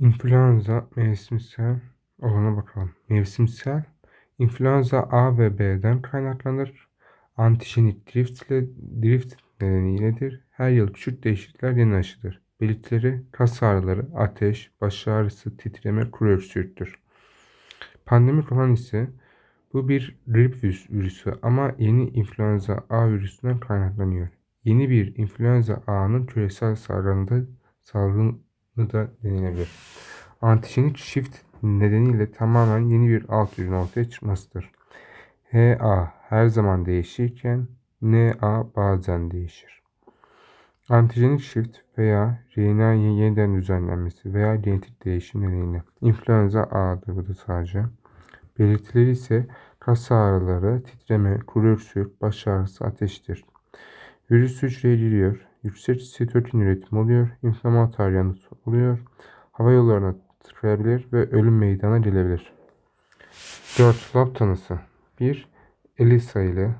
İnfluenza mevsimsel olana bakalım. Mevsimsel influenza A ve B'den kaynaklanır. Antijenik drift, ile, drift nedeniyledir. Her yıl küçük değişiklikler yeni aşıdır. Belirtileri kas ağrıları, ateş, baş ağrısı, titreme, kuru öksürüktür. Pandemik olan ise bu bir grip virüsü ama yeni influenza A virüsünden kaynaklanıyor. Yeni bir influenza A'nın küresel salgında salgını da denilebilir. Antijenik shift nedeniyle tamamen yeni bir alt ürün ortaya çıkmasıdır. HA her zaman değişirken NA bazen değişir. Antijenik shift veya RNA yeniden düzenlenmesi veya genetik değişim nedeniyle influenza A'dır bu da sadece. Belirtileri ise kas ağrıları, titreme, kuru öksürük, baş ağrısı, ateştir. Virüs hücreye giriyor, yüksek sitokin üretimi oluyor, inflamatuar yanıt oluyor, hava yollarına tıkayabilir ve ölüm meydana gelebilir. 4. Lab tanısı 1. ELISA ile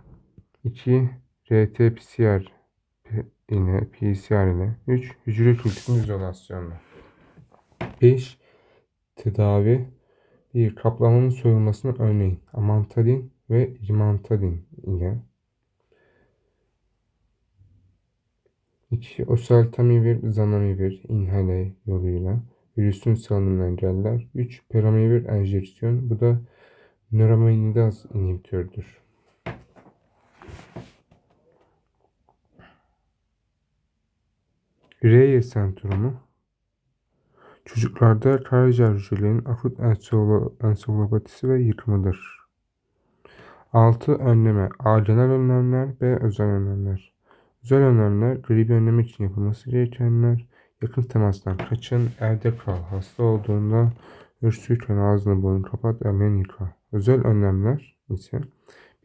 2. RT-PCR ile PCR ile 3. Hücre kültürün izolasyonla 5. Tedavi 1. Kaplamanın soyulmasını örneğin amantadin ve imantadin ile 2. Oseltamivir, zanamivir inhale yoluyla virüsün salınımını engeller. 3. Peramivir enjeksiyon. Bu da nöromenidaz inhibitörüdür. Reye sendromu çocuklarda karaciğer akut ensefalopatisi ve yıkımıdır. 6. Önleme A. Genel önlemler B. Özel önlemler Özel önlemler gribi önlemek için yapılması gerekenler yakın temastan kaçın, evde kal, hasta olduğunda öksürürken ağzını burnunu kapat, ellerini yıka. Özel önlemler ise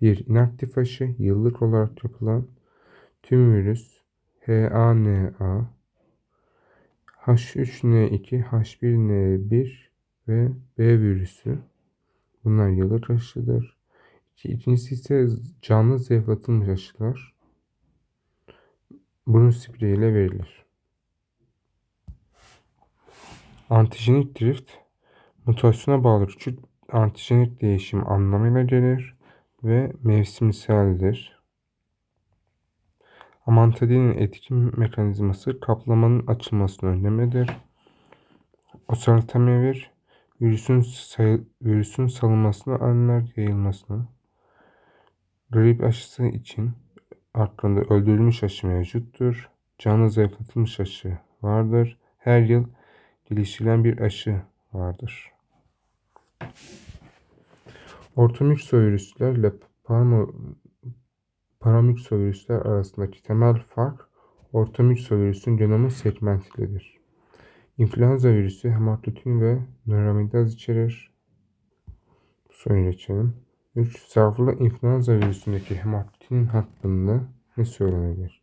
bir inaktif aşı yıllık olarak yapılan tüm virüs HANA, H3N2, H1N1 ve B virüsü. Bunlar yıllık aşıdır. İkincisi ise canlı zayıflatılmış aşılar. Burun spreyiyle verilir. Antijenik drift mutasyona bağlı küçük antijenik değişim anlamına gelir ve mevsimseldir. Amantadinin etki mekanizması kaplamanın açılmasını önlemedir. Oseltamivir virüsün, virüsün salınmasını önler yayılmasını. Grip aşısı için hakkında öldürülmüş aşı mevcuttur. Canlı zayıflatılmış aşı vardır. Her yıl geliştirilen bir aşı vardır. Ortomyxovirüslerle parmo, paramyxovirüsler arasındaki temel fark ortomyxovirüsün genomu segmentidir. İnfluenza virüsü hematotin ve nöramidaz içerir. Bu soruyu geçelim. 3. Zarflı influenza virüsündeki hematotin hakkında ne söylenebilir?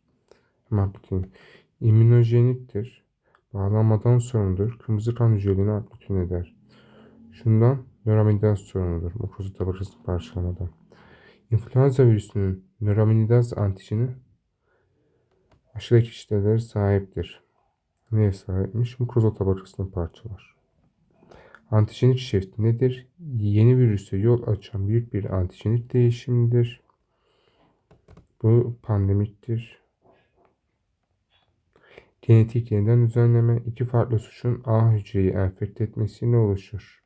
Hematotin immünojeniktir. Bağlanmadan sorumludur. Kırmızı kan hücrelerini aktif eder. Şundan nöramidaz sorumludur. Mukoza tabakasını parçalamadan. İnfluenza virüsünün nöramidaz antijeni aşıdaki kişilere sahiptir. Neye sahipmiş? Mukoza tabakasını parçalar. Antijenik shift nedir? Yeni virüse yol açan büyük bir antijenik değişimdir. Bu pandemiktir. Genetik yeniden düzenleme iki farklı suçun A hücreyi enfekte etmesiyle oluşur.